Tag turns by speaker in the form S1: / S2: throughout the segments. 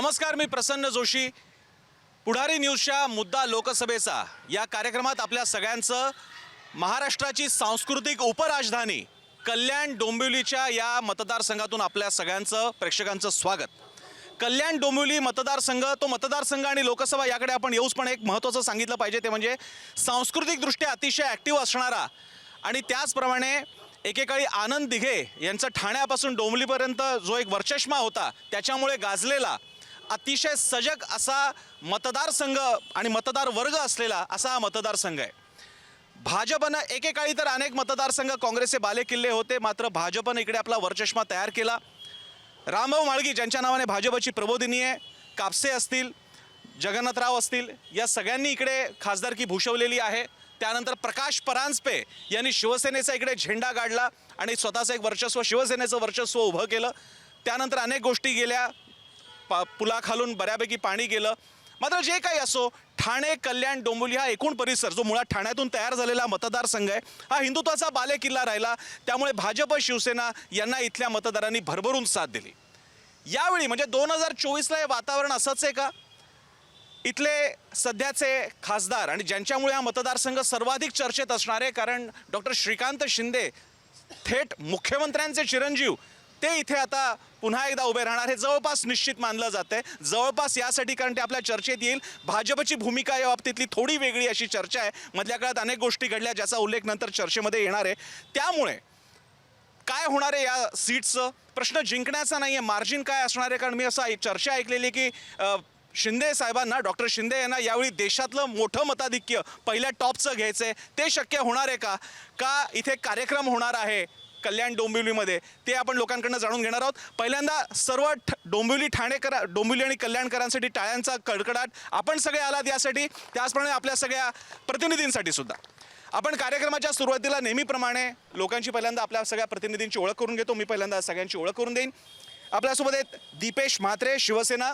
S1: नमस्कार मी प्रसन्न जोशी. पुढारी न्यूजच्या मुद्दा लोकसभेचा. या कार्यक्रमात आपल्या सगळ्यांचं महाराष्ट्राची सांस्कृतिक उपराजधानी कल्याण डोंबिवलीच्या या मतदारसंघातून आपल्या सगळ्यांचं प्रेक्षकांचं स्वागत. कल्याण डोंबिवली मतदारसंघ तो मतदारसंघ आणि लोकसभा याकडे आपण येऊच पण एक महत्त्वाचं सांगितलं पाहिजे ते म्हणजे सांस्कृतिकदृष्ट्या अतिशय ॲक्टिव्ह असणारा आणि त्याचप्रमाणे एकेकाळी आनंद दिघे यांचा ठाण्यापासून डोंबिवलीपर्यंत जो एक वर्चष्मा होता त्याच्यामुळे गाजलेला अतिशय सजग असा मतदारसंघ आणि मतदार वर्ग असलेला असा हा मतदारसंघ आहे. भाजपनं एकेकाळी तर अनेक मतदारसंघ काँग्रेसचे बालेकिल्ले होते मात्र भाजपनं इकडे आपला वरचष्मा तयार केला. रामभाऊ माळगी ज्यांच्या नावाने भाजपची प्रबोधिनी आहे कापसे असतील जगन्नाथराव असतील या सगळ्यांनी इकडे खासदारकी भूषवलेली आहे. त्यानंतर प्रकाश परांजपे यांनी शिवसेनेचा इकडे झेंडा काढला आणि स्वतःचं एक वर्चस्व शिवसेनेचं वर्चस्व उभं केलं. त्यानंतर अनेक गोष्टी गेल्या. पा पुलाखालून बऱ्यापैकी पाणी गेलं. मात्र जे काही असो ठाणे कल्याण डोंबिवली हा एकूण परिसर जो मुळात ठाण्यातून तयार झालेला मतदारसंघ आहे हा हिंदुत्वाचा बालेकिल्ला राहिला. त्यामुळे भाजप शिवसेना यांना इथल्या मतदारांनी भरभरून साथ दिली. यावेळी म्हणजे दोन हजार चोवीसला हे वातावरण असंच आहे का? इथले सध्याचे खासदार आणि ज्यांच्यामुळे हा मतदारसंघ सर्वाधिक चर्चेत असणार आहे कारण डॉक्टर श्रीकांत शिंदे थेट मुख्यमंत्र्यांचे चिरंजीव ते इथे आता पुन्हा एकदा उभे राहणार. हे जवळपास निश्चित मानलं जातं आहे जवळपास यासाठी कारण ते आपल्या चर्चेत येईल. भाजपची भूमिका या बाबतीतली थोडी वेगळी अशी चर्चा आहे. मधल्या काळात अनेक गोष्टी घडल्या ज्याचा उल्लेख नंतर चर्चेमध्ये येणार आहे. त्यामुळे काय होणार आहे या सीट्सचं प्रश्न जिंकण्याचा नाही आहे मार्जिन काय असणार आहे? कारण मी असं चर्चा ऐकलेली की शिंदे साहेबांना डॉक्टर शिंदे यांना यावेळी देशातलं मोठं मताधिक्य पहिल्या टॉपचं घ्यायचं आहे ते शक्य होणार आहे का? का इथे कार्यक्रम होणार आहे? कल्याण डोंबिवलीमध्ये. ते आपण लोकांकडनं जाणून घेणार आहोत. पहिल्यांदा सर्व ठ डोंबिवली ठाणेकर डोंबिवली आणि कल्याणकरांसाठी टाळ्यांचा कडकडाट आपण सगळे आलात यासाठी. त्याचप्रमाणे आपल्या सगळ्या प्रतिनिधींसाठी सुद्धा. आपण कार्यक्रमाच्या सुरुवातीला नेहमीप्रमाणे लोकांची पहिल्यांदा आपल्या सगळ्या प्रतिनिधींची ओळख करून घेतो. मी पहिल्यांदा सगळ्यांची ओळख करून देईन. आपल्यासोबत आहेत दीपेश म्हात्रे शिवसेना.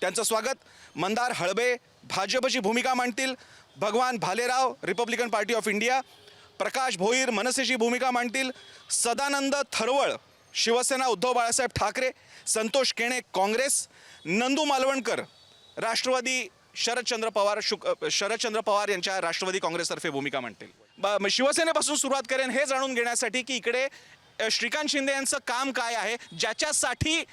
S1: त्यांचं स्वागत. मंदार हळबे भाजपची भूमिका मांडतील. Bhagwan Bhalerao Republican Party of India Prakash Bhoir मनसेची भूमिका मांडतील. सदानंद थरवळ शिवसेना उद्धव बाळासाहेब ठाकरे संतोष केणे काँग्रेस नंदू मालवणकर राष्ट्रवादी शरदचंद्र पवार शुक शरदचंद्र पवार यांच्या राष्ट्रवादी काँग्रेसतर्फे भूमिका मांडतील. ब- शिवसेनेपासून सुरुवात करेन हे जाणून घेण्यासाठी की इकडे श्रीकांत शिंदे यांचं काम काय आहे ज्याच्यासाठी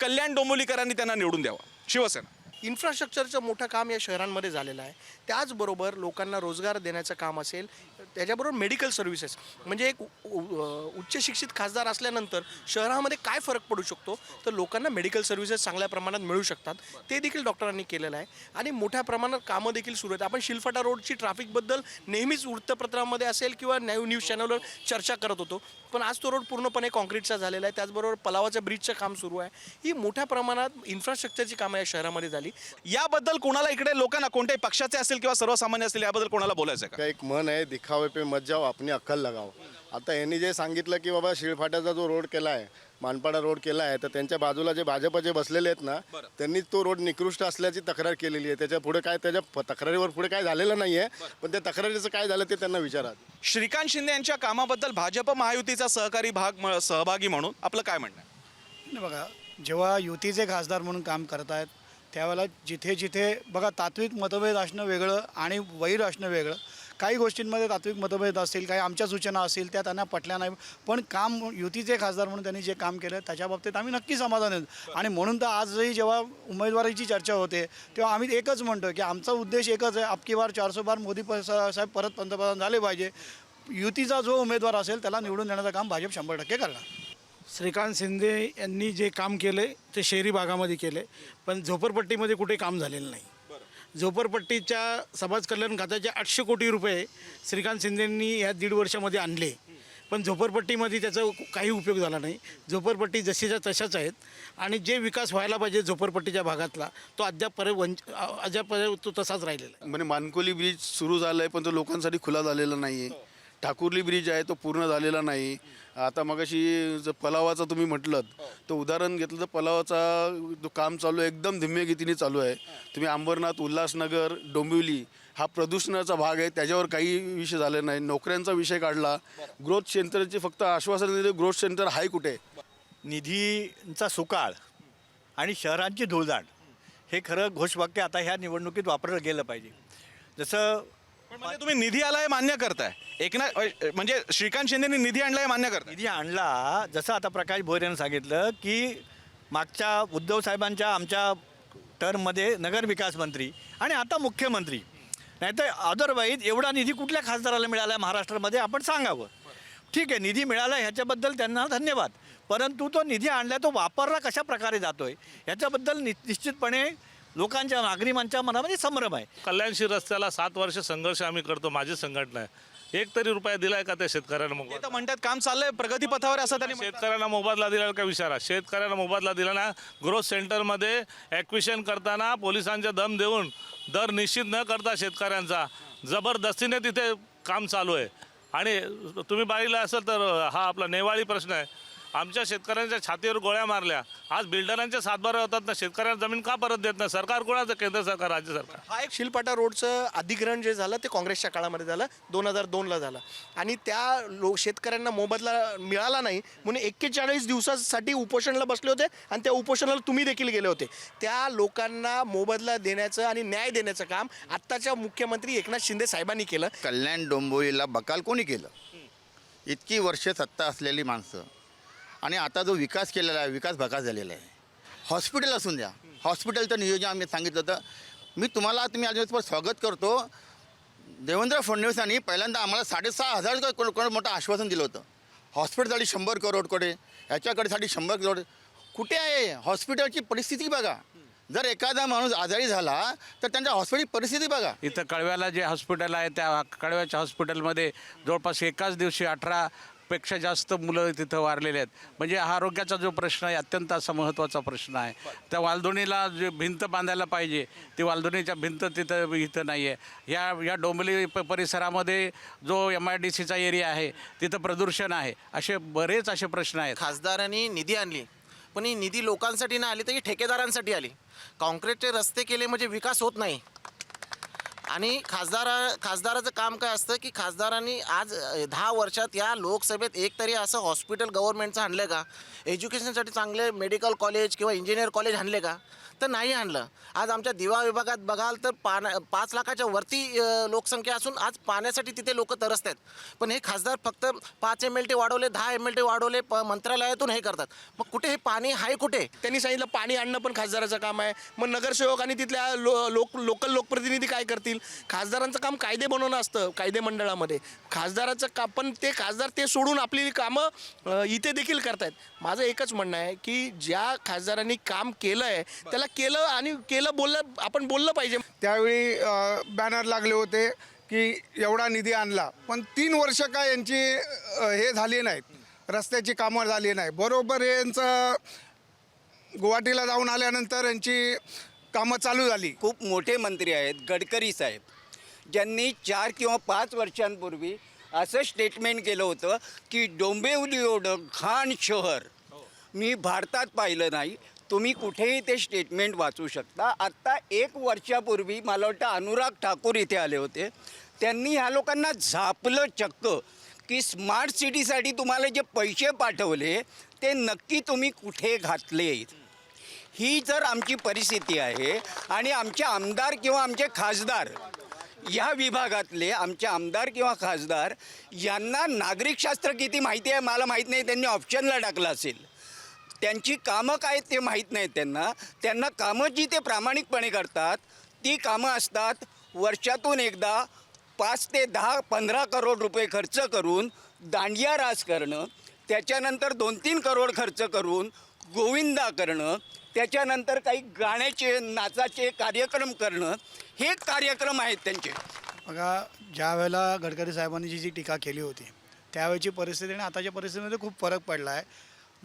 S1: कल्याण डोंबोलीकरांनी त्यांना निवडून द्यावं. शिवसेना.
S2: इन्फ्रास्ट्रक्चरचं मोठं काम या शहरांमध्ये झालेलं आहे. त्याचबरोबर लोकांना रोजगार देण्याचं काम असेल त्याच्याबरोबर मेडिकल सर्व्हिसेस म्हणजे एक उच्च शिक्षित खासदार असल्यानंतर शहरामध्ये काय फरक पडू शकतो? तर लोकांना मेडिकल सर्व्हिसेस चांगल्या प्रमाणात मिळू शकतात. ते देखील डॉक्टरांनी केलेलं आहे. आणि मोठ्या प्रमाणात कामं देखील सुरू आहेत. आपण शिलफाटा रोडची ट्रॅफिकबद्दल नेहमीच वृत्तपत्रामध्ये असेल किंवा न्यू न्यूज चॅनलवर चर्चा करत होतो. पण आज तो रोड पूर्णपणे कॉन्क्रीटचा झालेला आहे. त्याचबरोबर पलावाच्या ब्रिजचं काम सुरू आहे. ही मोठ्या प्रमाणात इन्फ्रास्ट्रक्चरची कामं या शहरामध्ये झाली.
S1: याबद्दल कोणाला इकडे लोकांना कोणत्याही पक्षाचे असेल किंवा सर्वसामान्य असतील याबद्दल कोणाला बोलायचं आहे का?
S3: एक मन आहे दिखावे पे मत जाओ अपनी अक्कल लगाओ. आता यांनी जे सांगितलं की बाबा शिळफाट्याचा जो रोड केला आहे मानपाडा रोड केला आहे तर त्यांच्या बाजूला जे भाजपचे बसलेले आहेत ना त्यांनी तो रोड निकृष्ट असल्याची तक्रार केलेली आहे. त्याच्या पुढे काय त्याच्या तक्रारीवर पुढे काय झालेलं नाही आहे पण त्या तक्रारीचं काय झालं ते त्यांना विचारा.
S1: श्रीकांत शिंदे यांच्या कामाबद्दल भाजप महायुतीचा सहकारी भाग सहभागी म्हणून आपलं काय म्हणणं आहे?
S4: नाही बघा जेव्हा युतीचे खासदार म्हणून काम करत आहेत त्यावेळेला जिथे जिथे बघा तात्विक मतभेद असणं वेगळं आणि वैर असणं वेगळं काही गोष्टींमध्ये तात्विक मतभेद असतील काही आमच्या सूचना असतील त्या त्यांना पटल्या नाही. पण काम युतीचे खासदार म्हणून त्यांनी जे काम केलं त्याच्या बाबतीत आम्ही नक्की समाधान आहेत. आणि म्हणून तर आजही जेव्हा उमेदवारीची चर्चा होते तेव्हा आम्ही एकच म्हणतो की आमचा उद्देश एकच आहे अबकी बार चारसो बार मोदी साहेब परत पंतप्रधान झाले पाहिजे. युतीचा जो उमेदवार असेल त्याला निवडून देण्याचं काम भाजप शंभर टक्के करणार.
S5: श्रीकांत शिंदे यांनी जे काम केले ते शहरी भागामध्ये केले पण झोपडपट्टीमध्ये कुठे काम झालेलं नाही. झोपडपट्टीच्या समाज कल्याण खात्याचे आठशे कोटी रुपये श्रीकांत शिंदेंनी ह्या दीड वर्षामध्ये आणले. पण झोपडपट्टीमध्ये त्याचा काही उपयोग झाला नाही. झोपडपट्टी जशीच्या तशाच आहेत. आणि जे विकास व्हायला पाहिजे झोपडपट्टीच्या भागातला तो अद्यापपर्यंत वंच अद्यापपर्यंत तो तसाच राहिलेला आहे.
S6: म्हणजे मानकोली ब्रिज सुरू झाला आहे पण तो लोकांसाठी खुला झालेला नाही आहे ठाकुर्ली ब्रिज आहे तो पूर्ण झालेला नाही. आता मगाशी जर पलावाचा तुम्ही म्हटलं तर उदाहरण घेतलं तर पलावाचा जो काम चालू आहे एकदम धीम्य गतीने चालू आहे. तुम्ही अंबरनाथ उल्हासनगर डोंबिवली हा प्रदूषणाचा भाग आहे त्याच्यावर काही विषय झाले नाही. नोकऱ्यांचा विषय काढला. ग्रोथ सेंटरचे फक्त आश्वासन दिले ग्रोथ सेंटर आहे कुठे?
S7: निधीचा सुकाळ आणि शहरांची धुळदाण हे खरं घोषवाक्य आता ह्या निवडणुकीत वापरलं गेलं पाहिजे. जसं
S1: पण म्हणजे तुम्ही निधी आलाय मान्य करताय. एकनाथ म्हणजे श्रीकांत शिंदेनी निधी आणलाय मान्य करताय.
S7: निधी आणला जसं आता प्रकाश भोयर यांनी सांगितलं की मागच्या उद्धव साहेबांच्या आमच्या टर्ममध्ये नगरविकास मंत्री आणि आता मुख्यमंत्री. नाहीतर अदरवाईज एवढा निधी कुठल्या खासदाराला मिळाला आहे महाराष्ट्रामध्ये आपण सांगावं. ठीक आहे निधी मिळाला ह्याच्याबद्दल त्यांना धन्यवाद. परंतु तो निधी आणला तो वापरला कशा प्रकारे जातोय ह्याच्याबद्दल नि निश्चितपणे लोकांच्या नागरिकांच्या मनामध्ये संभ्रम आहे.
S8: कल्याणशी रस्त्याला सात वर्ष संघर्ष आम्ही करतो माझी संघटना आहे. एक तरी रुपया दिलाय का त्या शेतकऱ्यांना
S1: तर
S8: मोबदला
S1: म्हणतात काम चाललंय प्रगती पथावर आहे असं त्यांनी.
S8: शेतकऱ्यांना मोबदला दिला का विचारा? शेतकऱ्यांना मोबदला दिला ना ग्रोथ सेंटरमध्ये ॲक्विशन करताना पोलिसांच्या दम देऊन दर निश्चित न करता शेतकऱ्यांचा जबरदस्तीने तिथे काम चालू आहे. आणि तुम्ही पाहिलं असेल तर हा आपला नेवाळी प्रश्न आहे. आमच्या शेतकऱ्यांच्या छातीवर गोळ्या मारल्या. आज बिल्डरांच्या सातबारा होतात ना शेतकऱ्यांना जमीन का परत देत नाही? सरकार कोणाचं? केंद्र सरकार राज्य सरकार?
S2: हा एक शिलपाटा रोडचं अधिग्रहण जे झालं ते काँग्रेसच्या काळामध्ये झालं. दोन हजार दोनला झालं. आणि त्या लो शेतकऱ्यांना मोबदला मिळाला नाही म्हणून एक्केचाळीस दिवसासाठी उपोषणाला बसले होते आणि त्या उपोषणाला तुम्ही देखील गेले होते. त्या लोकांना मोबदला देण्याचं आणि न्याय देण्याचं काम आत्ताच्या मुख्यमंत्री एकनाथ शिंदे साहेबांनी केलं.
S9: कल्याण डोंबिवलीला बकाल कोणी केलं? इतकी वर्ष सत्ता असलेली माणसं. आणि आता जो विकास केलेला आहे विकास भकास झालेला आहे. हॉस्पिटल असून द्या. हॉस्पिटलचं नियोजन आम्ही सांगितलं होतं. मी तुम्हाला तुम्ही अजून स्वागत करतो. देवेंद्र फडणवीसांनी पहिल्यांदा आम्हाला साडेसहा हजार कोण कोण मोठं आश्वासन दिलं होतं. हॉस्पिटलसाठी शंभर करोडकडे ह्याच्याकडेसाठी शंभर करोड. कुठे आहे? हॉस्पिटलची परिस्थिती बघा. जर एखादा माणूस आजारी झाला तर त्यांच्या हॉस्पिटलची परिस्थिती बघा.
S10: इथं कळव्याला जे हॉस्पिटल आहे त्या कळव्याच्या हॉस्पिटलमध्ये जवळपास एकाच दिवशी अठरा पेक्षा जास्त मुलं तिथं वारलेले आहेत. म्हणजे हा आरोग्याचा जो प्रश्न आहे अत्यंत असा महत्त्वाचा प्रश्न आहे. त्या वालधुणीला जे भिंत बांधायला पाहिजे ती वालधुणीच्या भिंत तिथं इथं नाही आहे या या डोंबली प परिसरामध्ये जो एम आय डी सीचा एरिया आहे तिथं प्रदूषण आहे. असे बरेच असे प्रश्न आहेत.
S11: खासदारांनी निधी आणली. पण ही निधी लोकांसाठी नाही आली तर ही ठेकेदारांसाठी आली. काँक्रीटचे रस्ते केले म्हणजे विकास होत नाही. आणि खासदार खासदाराचं काम काय असतं की खासदारांनी आज दहा वर्षात या लोकसभेत एक तरी असं हॉस्पिटल गव्हर्नमेंटचं आणलं का? एज्युकेशनसाठी चांगले मेडिकल कॉलेज किंवा इंजिनियर कॉलेज आणले का? तर नाही आणलं. आज आमच्या दिवा विभागात बघाल तर पाण्या पाच लाखाच्या वरती लोकसंख्या असून आज पाण्यासाठी तिथे लोक तरसत आहेत. पण हे खासदार फक्त पाच एम एल टी वाढवले दहा एम एल टी वाढवले प मंत्रालयातून हे करतात. मग कुठे हे पाणी आहे कुठे?
S2: त्यांनी सांगितलं पाणी आणणं पण खासदाराचं काम आहे. मग नगरसेवक आणि तिथल्या लो लोक लोकल लोकप्रतिनिधी काय करतील? खासदारांचं काम कायदे बनवणं असतं कायदे मंडळामध्ये. खासदाराचं का पण ते खासदार ते सोडून आपली कामं इथे देखील करतायत. माझं एकच म्हणणं आहे की ज्या खासदारांनी काम केलं आहे त्याला केलं आणि केलं बोललं आपण बोललं पाहिजे.
S12: त्यावेळी बॅनर लागले होते की एवढा निधी आणला. पण तीन वर्ष काय यांची हे झाली नाहीत. रस्त्याची कामं झाली नाही बरोबर यांचं गुवाहाटीला जाऊन आल्यानंतर यांची कामं चालू झाली.
S13: खूप मोठे मंत्री आहेत गडकरी साहेब. ज्यांनी चार किंवा पाच वर्षांपूर्वी असं स्टेटमेंट केलं होतं की डोंबिवली एवढं घाण शहर मी भारतात पाहिलं नाही तुम्ही कुठेही ते स्टेटमेंट वाचू शकता. आत्ता एक वर्षापूर्वी मला वाटतं अनुराग ठाकूर इथे आले होते. त्यांनी ह्या लोकांना झापलं चक्क की स्मार्ट सिटीसाठी तुम्हाला जे पैसे पाठवले ते नक्की तुम्ही कुठे घातले? ही जर आमची परिस्थिती आहे आणि आमचे आमदार किंवा आमचे खासदार या विभागातले आमचे आमदार किंवा खासदार यांना नागरिकशास्त्र किती माहिती आहे मला माहीत नाही. त्यांनी ऑप्शनला टाकलं असेल. त्यांची कामं काय ते माहीत नाहीत त्यांना. त्यांना कामं जी ते प्रामाणिकपणे करतात ती कामं असतात वर्षातून एकदा पाच ते दहा पंधरा करोड रुपये खर्च करून दांडिया रास करणं त्याच्यानंतर दोन तीन करोड खर्च करून गोविंदा करणं त्याच्यानंतर काही गाण्याचे नाचाचे कार्यक्रम करणं हे कार्यक्रम आहेत त्यांचे.
S4: बघा ज्या वेळेला गडकरी साहेबांनी जी जी टीका केली होती त्यावेळेची परिस्थिती आणि आताच्या परिस्थितीमध्ये खूप फरक पडला आहे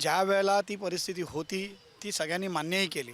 S4: ज्या वेळेला ती परिस्थिती होती ती सगळ्यांनी मान्यही केली.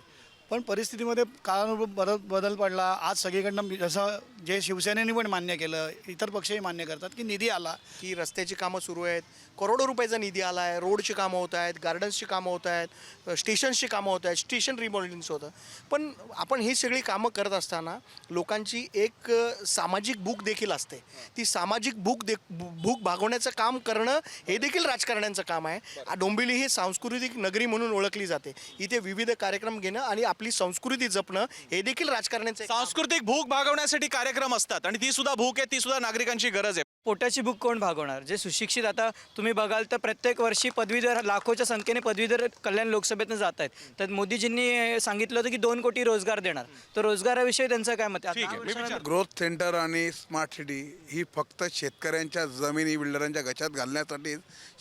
S4: पण परिस्थितीमध्ये काळानुरूप बदल बदल पडला. आज सगळीकडनं जसं जे शिवसेनेने पण मान्य केलं इतर पक्षही मान्य करतात की निधी आला.
S2: की रस्त्याची कामं सुरू आहेत. करोडो रुपयाचा निधी आला आहे. रोडची कामं होत आहेत गार्डन्सची कामं होत आहेत स्टेशन्सची कामं होत आहेत. स्टेशन रिमॉडेलिंगचं होतं. पण आपण ही सगळी कामं करत असताना लोकांची एक सामाजिक भूक देखील असते. ती सामाजिक भूक दे भूक भागवण्याचं काम करणं हे देखील राजकारण्यांचं काम आहे. डोंबिवली ही सांस्कृतिक नगरी म्हणून ओळखली जाते. इथे विविध कार्यक्रम घेणं आणि आपली संस्कृती जपणं हे देखील राजकारण्यांचं
S1: सांस्कृतिक भूक भागवण्यासाठी कार्यक्रम असतात आणि ती सुद्धा भूक आहे ती सुद्धा नागरिकांची गरज आहे.
S14: पोटाची भूक कोण भागवणार? जे सुशिक्षित आता तुम्ही बघाल तर प्रत्येक वर्षी पदवीधर लाखोच्या संख्येने पदवीधर कल्याण लोकसभेतनं जात आहेत. तर मोदीजींनी सांगितलं होतं की दोन कोटी रोजगार देणार. तर रोजगाराविषयी त्यांचं काय मत आहे? आता
S12: ग्रोथ सेंटर आणि स्मार्ट सिटी ही फक्त शेतकऱ्यांच्या जमिनी बिल्डरांच्या गच्यात घालण्यासाठी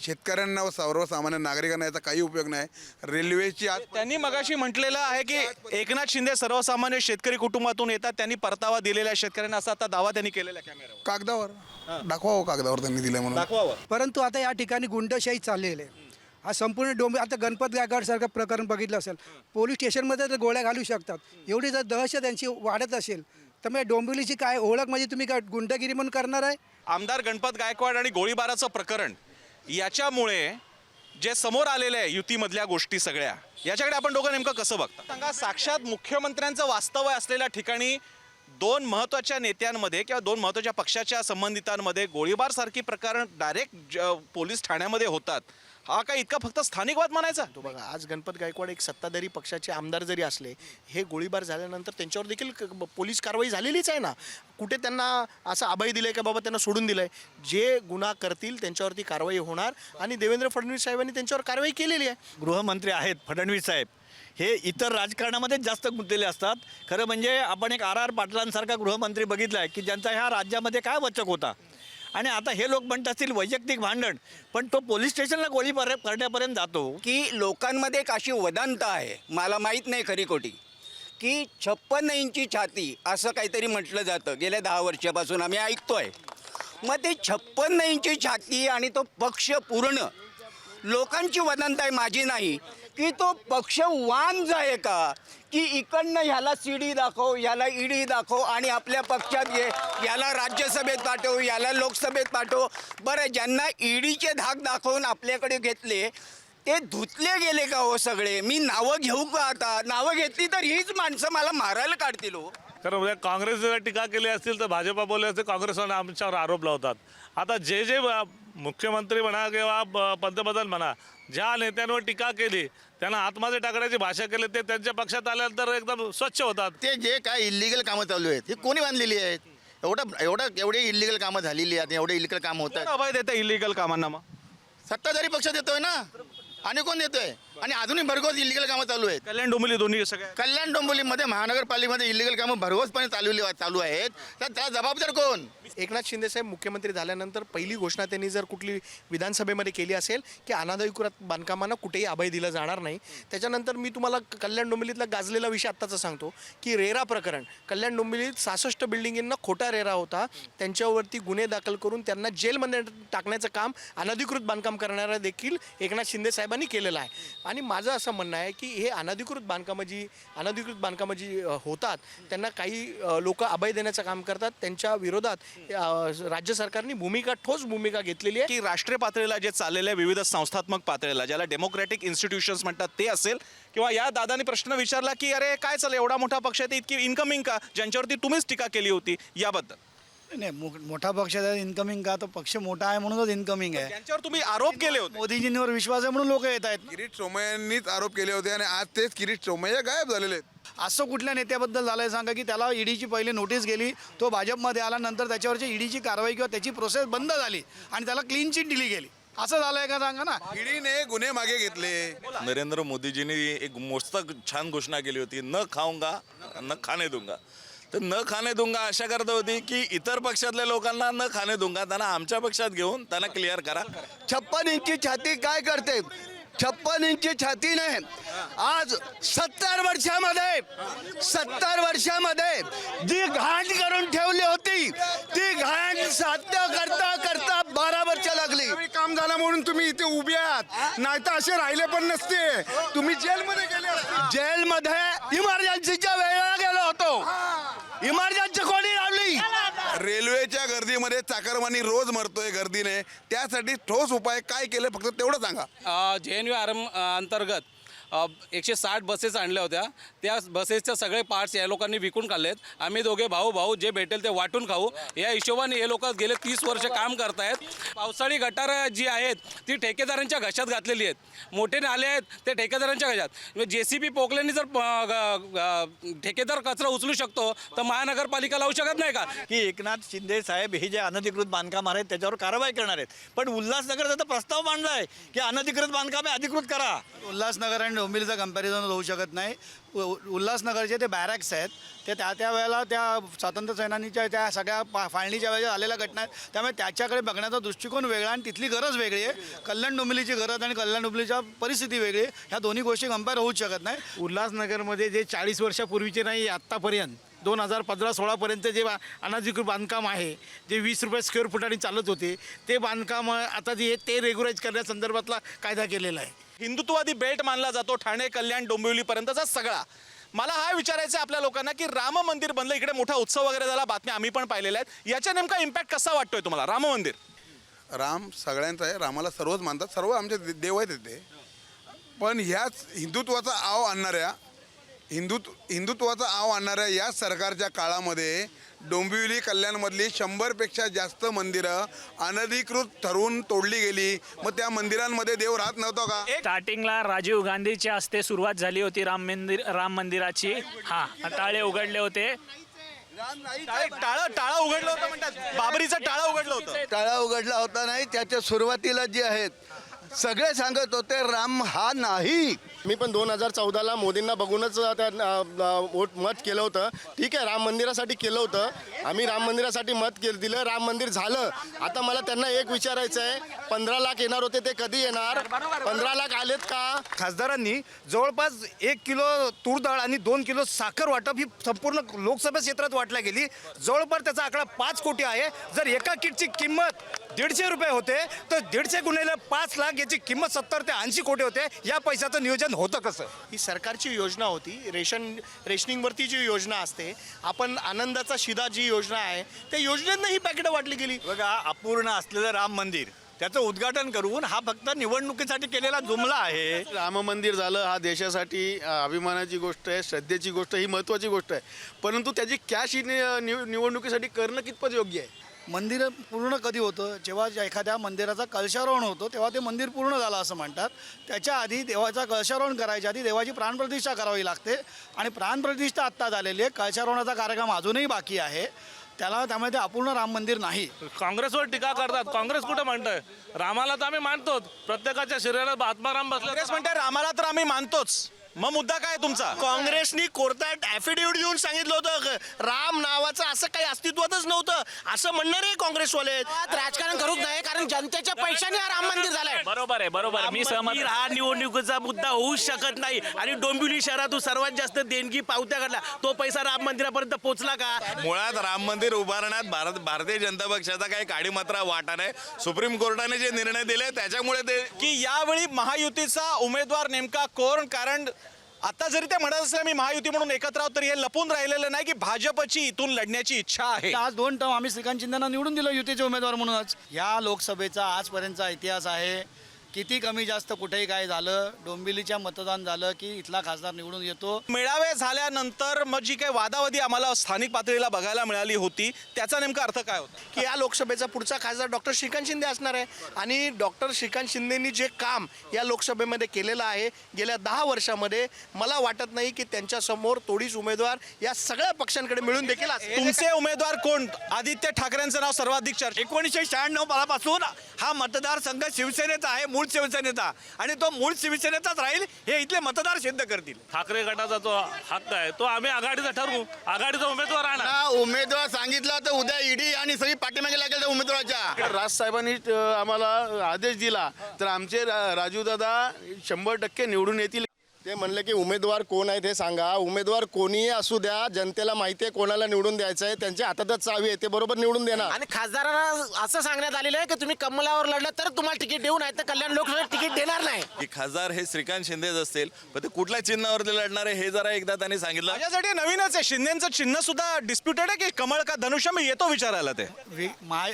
S12: शेतकऱ्यांना व सर्वसामान्य नागरिकांना याचा काही उपयोग नाही. रेल्वेची आज
S1: त्यांनी मगाशी म्हटलेलं आहे की एकनाथ शिंदे सर्वसामान्य शेतकरी कुटुंबातून येतात. त्यांनी परतावा दिलेला आहे शेतकऱ्यांना. असा आता दावा त्यांनी केलेला आहे कॅमेऱ्यावर.
S12: कागदावर. दाखवावं कागदावर त्यांनी दिलं म्हणून.
S1: दाखवावं.
S15: परंतु आता या ठिकाणी गुंडशाही चाललेली आहे. हा संपूर्ण डोंबे आता गणपत गायकवाडसारखं प्रकरण बघितलं असेल पोलीस स्टेशनमध्ये तर गोळ्या घालू शकतात. एवढी जर दहशत यांची वाढत असेल तर मग डोंबिवलीची काय ओळख म्हणजे तुम्ही काय गुंडगिरी म्हणून करणार आहे?
S1: आमदार गणपत गायकवाड आणि गोळीबाराचं प्रकरण याच्यामुळे जे समोर आलेलं आहे युतीमधल्या गोष्टी सगळ्या याच्याकडे आपण दोघं नेमकं कसं बघता? सांगा साक्षात मुख्यमंत्र्यांचं वास्तव्य असलेल्या ठिकाणी दोन महत्त्वाच्या नेत्यांमध्ये किंवा दोन महत्त्वाच्या पक्षाच्या संबंधितांमध्ये गोळीबार सारखी प्रकरण डायरेक्ट पोलीस ठाण्यामध्ये होतात. हा काय इतका फक्त स्थानिकवाद म्हणायचा?
S2: तो बघा आज गणपत गायकवाड एक सत्ताधारी पक्षाचे आमदार जरी असले हे गोळीबार झाल्यानंतर त्यांच्यावर देखील पोलीस कारवाई झालेलीच आहे ना? कुठे त्यांना असं अभय दिलंय का बाबा त्यांना सोडून दिलंय? जे गुन्हा करतील त्यांच्यावरती कारवाई होणार आणि देवेंद्र फडणवीस साहेबांनी त्यांच्यावर कारवाई केलेली आहे.
S7: गृहमंत्री आहेत फडणवीस साहेब. हे इतर राजकारणामध्येच जास्त गुंतलेले असतात. खरं म्हणजे आपण एक आर आर पाटलांसारखा गृहमंत्री बघितला आहे की ज्यांचा ह्या राज्यामध्ये काय वचक होता. आणि आता हे लोक म्हणत असतील वैयक्तिक भांडण पण तो पोलीस स्टेशनला गोळी पर- करण्यापर्यंत जातो.
S13: की लोकांमध्ये एक अशी वदंता आहे मला माहीत नाही खरी खोटी की छप्पन्न इंची छाती असं काहीतरी म्हटलं जातं. गेल्या दहा वर्षापासून आम्ही ऐकतोय. मग ते छप्पन्न इंची छाती आणि तो पक्ष पूर्ण लोकांची वदंता आहे माझी नाही. की तो पक्ष वांज आहे का? की इकडनं ह्याला सी डी दाखव ह्याला ईडी दाखव आणि आपल्या पक्षात घे याला राज्यसभेत पाठव याला लोकसभेत पाठव. बरं ज्यांना ईडीचे धाक दाखवून आपल्याकडे घेतले ते धुतले गेले का हो सगळे? मी नावं घेऊ का आता? नावं घेतली तर हीच माणसं मला मारायला काढतील हो.
S8: कारण म्हणजे काँग्रेस जर टीका केली असतील तर भाजपा बोलले असते काँग्रेसवाले आमच्यावर आरोप लावतात. आता जे जे मुख्यमंत्री म्हणा किंवा ब- पंतप्रधान म्हणा ज्या नेत्यांवर टीका केली त्यांना आतमध्ये टाकण्याची भाषा केली ते त्यांच्या पक्षात आल्यानंतर एकदम स्वच्छ होतात.
S9: ते जे काय इलिगल कामं चालू आहेत ही कोणी बांधलेली आहेत? एवढं एवढं एवढे इलिगल कामं झालेली आहेत एवढे इलिगल कामं होत आहेत.
S1: अभय देतं इलिगल कामांना मग?
S9: सत्ताधारी पक्ष देतोय ना? आणि कोण देतोय? आणि अजूनही भरघोस इलिगल कामं चालू आहेत.
S1: कल्याण डोंबिवली दोन्ही सगळ्या?
S9: कल्याण डोंबिवलीमध्ये महानगरपालिकेमध्ये इलिगल कामं भरघोसपणे चालवली चालू आहेत. तर त्याला जबाबदार कोण?
S2: एकनाथ शिंदेसाहेब मुख्यमंत्री झाल्यानंतर पहिली घोषणा त्यांनी जर कुठली विधानसभेमध्ये केली असेल की अनाधिकृत बांधकामांना कुठेही अभय दिलं जाणार नाही. त्याच्यानंतर मी तुम्हाला कल्याण डोंबिवलीतला गाजलेला विषय आत्ताचा सांगतो की रेरा प्रकरण. कल्याण डोंबिवलीत सहासष्ट बिल्डिंगींना खोटा रेरा होता. त्यांच्यावरती गुन्हे दाखल करून त्यांना जेलमध्ये टाकण्याचं काम अनधिकृत बांधकाम करणारा देखील एकनाथ शिंदे साहेबांनी केलेलं आहे. आणि माझं असं म्हणणं आहे की हे अनधिकृत बांधकामं जी अनधिकृत बांधकामं जी होतात त्यांना काही लोक अभय देण्याचं काम करतात. त्यांच्या विरोधात राज्य सरकारने भूमिका ठोस भूमिका घेतलेली आहे.
S1: की राष्ट्रीय पातळीला जे चाललेलं आहे विविध संस्थात्मक पातळीला ज्याला डेमोक्रॅटिक इन्स्टिट्यूशन्स म्हणतात ते असेल. किंवा या दादानी प्रश्न विचारला की अरे काय चालेल एवढा मोठा पक्ष आहे ते इतकी इन्कमिंग का? ज्यांच्यावरती तुम्हीच टीका केली होती. याबद्दल.
S4: नाही मो- मोठा पक्ष आहे इन्कमिंग का? तो पक्ष मोठा आहे म्हणूनच इन्कमिंग आहे.
S1: त्यांच्यावर तुम्ही आरोप केले होते.
S4: मोदीजींवर विश्वास आहे म्हणून लोक येत आहेत
S12: किरीट सोमय्यांनीच आरोप केले होते आणि आज तेच किरीट सोमय्या गायब झालेले आहेत.
S4: असं कुठल्या नेत्याबद्दल झालंय सांगा की त्याला ईडीची पहिली नोटीस गेली तो भाजपमध्ये आला नंतर त्याच्यावरची ईडीची कारवाई किंवा त्याची प्रोसेस बंद झाली आणि त्याला क्लीन चिट दिली गेली. असं झालंय का सांगा ना?
S12: ईडीने गुन्हे मागे घेतले.
S6: नरेंद्र मोदीजींनी एक मस्त छान घोषणा केली होती न खाऊंगा न खाणे दूंगा. तर न खाणे दूंगा अशा करता होती की इतर पक्षातल्या लोकांना न खाणे दूंगा त्यांना आमच्या पक्षात घेऊन त्यांना क्लिअर करा.
S15: छप्पन इंची छाती काय करते? छप्पन इंची छाती नाही. आज सत्तर वर्षामध्ये सत्तर वर्षामध्ये जी घाण करून ठेवली होती ती घाण साध्य करता करता बारा वर्ष लागली.
S12: काम झालं म्हणून तुम्ही इथे उभे आहात. नाही तर असे राहिले पण नसते. तुम्ही जेलमध्ये गेले
S7: जेलमध्ये इमर्जन्सीच्या वेळेला गेलो होतो. इमर्जन्सी कोणी
S6: मध्ये गर्दीमध्ये चाकरमानी रोज मरतोय गर्दीने. त्यासाठी ठोस उपाय काय केले? फक्त तेवढं सांगा.
S10: जे एन यू आर अंतर्गत एकशे साठ बसेस आणल्या होत्या. त्या बसेसचे सगळे पार्ट्स या लोकांनी विकून काढलेत आम्ही दोघे भाऊ भाऊ जे भेटेल ते वाटून खाऊ. या हिशोबाने हे लोक गेले तीस वर्ष काम करतायत. पावसाळी गटारं जी आहेत ती ठेकेदारांच्या घशात घातलेली आहेत. मोठे नाले आहेत ते ठेकेदारांच्या घशात. जे सी बी पोकल्याने जर ठेकेदार कचरा उचलू शकतो तर महानगरपालिका लावू शकत नाही का?
S7: की एकनाथ शिंदे साहेब हे जे अनधिकृत बांधकाम आहेत त्याच्यावर कारवाई करणार आहेत. पण उल्हासनगरचा तर प्रस्ताव मांडला आहे की अनधिकृत बांधकामे अधिकृत करा.
S4: उल्हासनगर आणि डोंबिवलीचं कंपॅरिझन होऊ शकत नाही. उ- उल्हासनगरचे ते बॅरॅक्स आहेत. ते त्या त्या वेळेला त्या स्वातंत्र्यसेनानीच्या त्या सगळ्या पा फाळणीच्या वेळेला झालेल्या घटना आहेत. त्यामुळे त्याच्याकडे बघण्याचा दृष्टिकोन वेगळा आणि तिथली गरज वेगळी आहे. कल्याण डोंबिवलीची गरज आणि कल्याण डोंबिवलीच्या परिस्थिती वेगळी आहे. ह्या दोन्ही गोष्टी कंपेअर होऊच शकत नाही.
S5: उल्हासनगरमध्ये जे चाळीस वर्षापूर्वीचे नाही आत्तापर्यंत. दोन हजार पंधरा सोळापर्यंत जे बा- अनाधिकृत बांधकाम आहे जे वीस रुपये स्क्वेअर फुटाने चालत होते ते बांधकाम आता जे ते रेग्युलाईज करण्यासंदर्भातला कायदा केलेला आहे.
S1: हिंदुत्ववादी बेल्ट मानला जातो ठाणे कल्याण डोंबिवलीपर्यंतचा सगळा. मला हा विचारायचं आहे आपल्या लोकांना की राम मंदिर बनलं इकडे मोठा उत्सव वगैरे झाला बातम्या आम्ही पण पाहिलेल्या आहेत. याच्या नेमका इम्पॅक्ट कसा वाटतोय तुम्हाला? राम मंदिर.
S6: राम सगळ्यांचा आहे रामाला सर्वच मानतात सर्व आमचे दे- देव आहेत ते पण ह्याच हिंदुत्वाचा आव आणणाऱ्या हिंदुत्व हिंदुत्वाचा आव आणणाऱ्या या सरकारच्या काळामध्ये डोंबिवली कल्याणमधली शंभरपेक्षा जास्त मंदिरं अनधिकृत ठरवून तोडली गेली. मग त्या मंदिरांमध्ये देव राहत नव्हता का?
S14: स्टार्टिंगला राजीव गांधीच्या हस्ते सुरुवात झाली होती राम मंदिर राम मंदिराची. हा टाळे उघडले होते.
S1: टाळं टाळं उघडलं होतं म्हणतात. बाबरीचं टाळं उघडलं होतं.
S13: टाळा उघडला होता नाही त्याच्या सुरुवातीला जे आहेत सगळे सांगत होते राम हा नाही.
S3: मी पण दोन हजार चौदाला मोदींना बघूनच त्या वोट मत केलं होतं. ठीक आहे राम मंदिरासाठी केलं होतं. आम्ही राम मंदिरासाठी मत केलं दिलं राम मंदिर झालं. आता मला त्यांना एक विचारायचं आहे पंधरा लाख येणार होते ते कधी येणार? पंधरा लाख आलेत का?
S7: खासदारांनी जवळपास एक किलो तूर डाळ आणि दोन किलो साखर वाटप ही संपूर्ण लोकसभा क्षेत्रात वाटल्या गेली. जवळपास त्याचा आकडा पाच कोटी आहे. जर एका किटची किंमत दीडशे रुपये होते तर दीडशे गुन्हेला पाच लाख याची किंमत सत्तर ते ऐंशी कोटी होते. या पैशाचं नियोजन होतं कसं?
S2: ही सरकारची योजना होती. रेशन रेशनिंगवरती जी योजना असते आपण आनंदाचा शिदा जी योजना आहे त्या योजनेतनं ही पॅकेटं वाटली गेली.
S7: बघा अपूर्ण असलेलं राम मंदिर त्याचं उद्घाटन करून हा फक्त निवडणुकीसाठी केलेला जुमला आहे.
S6: राम मंदिर झालं हा देशासाठी अ, अभिमानाची गोष्ट आहे श्रद्धेची गोष्ट ही महत्त्वाची गोष्ट आहे. परंतु त्याची कॅश ही नि- निव- निवडणुकीसाठी करणं कितपत योग्य आहे?
S4: मंदिर पूर्ण कधी होतं? जेव्हा एखाद्या मंदिराचा कलशारोहण होतं तेव्हा ते मंदिर पूर्ण झालं असं म्हणतात. त्याच्या आधी देवाचा कलशारोहण करायच्या आधी देवाची प्राणप्रतिष्ठा करावी लागते. आणि प्राणप्रतिष्ठा आत्ता झालेली आहे. कलशारोहणाचा कार्यक्रम अजूनही बाकी आहे. त्याला त्यामुळे ते अपूर्ण राम मंदिर नाही.
S8: काँग्रेसवर टीका करतात. काँग्रेस कुठं म्हणतोय रामाला तर आम्ही मानतोच. प्रत्येकाच्या शरीरात आत्माराम बसले
S1: काँग्रेस म्हणते रामाला तर आम्ही मानतोच. मग मुद्दा काय तुमचा?
S2: काँग्रेसनी कोर्टात ॲफिडेव्हिट देऊन सांगितलं होतं क- राम नावाचं असं काही अस्तित्वातच नव्हतं. असं म्हणणारे काँग्रेसवाले आहेत.
S11: राजकारण करूच नाही कारण जनतेच्या पैशाने हा राम मंदिर झालंय.
S14: बरोबर आहे बरोबर आहे. मी सहमत
S5: हा निवडणुकीचा मुद्दा होऊच शकत नाही. आणि डोंबिवली शहरातून सर्वात जास्त देणगी पावत्या काढला तो पैसा राम मंदिरापर्यंत पोहोचला का?
S6: मुळात राम मंदिर उभारण्यात भारत भारतीय जनता पक्षाचा काही काडीमात्रा वाटा नाही. सुप्रीम कोर्टाने जे निर्णय दिले त्याच्यामुळे ते
S1: की यावेळी महायुतीचा उमेदवार नेमका कोण? कारण आता जरी ते म्हणत असले मी महायुती म्हणून एकत्र आहोत तरी हे लपून राहिलेलं नाही की भाजपची इथून लढण्याची इच्छा आहे.
S4: आज दोन टर्म आम्ही श्रीकांत शिंदेना निवडून दिलं युतीचे उमेदवार म्हणूनच. या लोकसभेचा आजपर्यंतचा इतिहास आहे. किती कमी जास्त कुठेही काय झालं डोंबिवलीच्या मतदान झालं की इथला खासदार निवडून येतो?
S1: मेळावे झाल्यानंतर मग जी काही वादावादी आम्हाला स्थानिक पातळीला बघायला मिळाली होती त्याचा नेमका अर्थ काय होता?
S2: की या लोकसभेचा पुढचा खासदार डॉक्टर श्रीकांत शिंदे असणार आहे. आणि डॉक्टर श्रीकांत शिंदेनी जे काम या लोकसभेमध्ये केलेलं आहे गेल्या दहा वर्षामध्ये मला वाटत नाही की त्यांच्यासमोर तोडीस उमेदवार या सगळ्या पक्षांकडे मिळून देखील.
S1: तुमचे उमेदवार कोण? आदित्य ठाकरेंचं नाव सर्वाधिक चर्चा.
S7: एकोणीसशे शहाण्णवपासून हा मतदारसंघ शिवसेनेचा आहे. मूळ शिवसेनेचा. आणि तो मूळ शिवसेनेचाच राहील हे इथले मतदार सिद्ध करतील.
S8: ठाकरे गटाचा जो हक्क आहे तो आम्ही आघाडीचा ठरवू. आघाडीचा उमेदवार आणा
S9: हा उमेदवार सांगितला तर उद्या ईडी आणि सगळी पाठीमागे लागेल त्या उमेदवाराच्या.
S6: राजसाहेबांनी अ, आम्हाला आदेश दिला तर आमचे रा- राजू दादा शंभर टक्के निवडून येतील.
S3: ते म्हणले की उमेदवार कोण आहेत हे सांगा. उमेदवार कोणीही असू द्या जनतेला माहिती आहे कोणाला निवडून द्यायचं आहे त्यांच्या हातातच चावी आहे ते बरोबर निवडून देणार.
S11: आणि खासदारांना असं सांगण्यात आलेलं आहे की तुम्ही कमलावर लढलं तर तुम्हाला तिकीट देऊ नाही तर कल्याण लोकसभेत तिकीट देणार नाही.
S16: की खासदार हे श्रीकांत शिंदेच असतील पण ते कुठल्या चिन्हावरती लढणार आहे हे जरा एकदा त्यांनी सांगितलं.
S1: माझ्यासाठी नवीनच आहे शिंदेचं चिन्ह सुद्धा डिस्प्युटेड आहे की कमळ का धनुष्य? मी येतो विचारायला ते.
S4: वि महा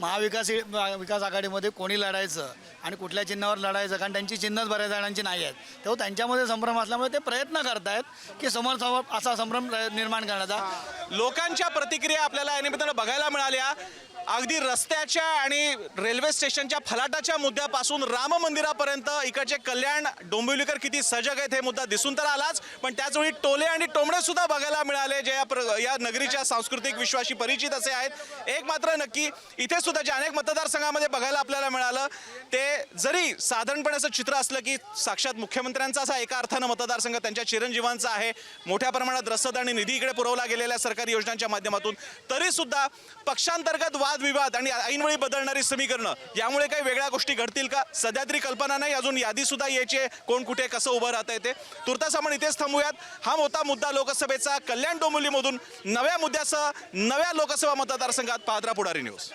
S4: महाविकास विकास आघाडीमध्ये कोणी लढायचं आणि कुठल्या चिन्हावर लढायचं? कारण त्यांची चिन्हच बऱ्याच जणांची नाही आहेत. तेव्हा त्यांच्यामध्ये संभ्रम असल्यामुळे ते प्रयत्न करतायत की समोर समोर असा संभ्रम निर्माण करण्याचा.
S1: लोकांच्या प्रतिक्रिया आपल्याला या निमित्तानं बघायला मिळाल्या. अगदी रस्त्याच्या आणि रेल्वे स्टेशनच्या फलाटाच्या मुद्द्यापासून राम मंदिरापर्यंत इकडचे कल्याण डोंबिवलीकर किती सजग आहेत हे मुद्दा दिसून तर आलाच पण त्याचवेळी टोले आणि टोमणे सुद्धा बघायला मिळाले जे या प्र- या नगरीच्या सांस्कृतिक विश्वाशी परिचित असे आहेत. एक मात्र नक्की इथे सुद्धा जे अनेक मतदारसंघामध्ये बघायला आपल्याला मिळालं ते जरी साधारणपणे असं चित्र असलं की साक्षात मुख्यमंत्र्यांचा असा एका अर्थानं मतदारसंघ त्यांच्या चिरंजीवांचा आहे मोठ्या प्रमाणात रसद आणि निधी इकडे पुरवला गेलेल्या सरकारी योजनांच्या माध्यमातून तरी सुद्धा पक्षांतर्गत वादविवाद आणि ऐनवेळी बदलणारी समीकरणं. यामुळे काही वेगळ्या गोष्टी घडतील का? सध्या तरी कल्पना नाही. अजून यादी सुद्धा यायची आहे. कोण कुठे कसं उभं राहता येते तुर्तास आपण इथेच थांबूयात. हा होता मुद्दा लोकसभेचा कल्याण डोंबिवलीमधून नव्या मुद्द्यासह नव्या लोकसभा मतदारसंघात पादरा पुढारी न्यूज.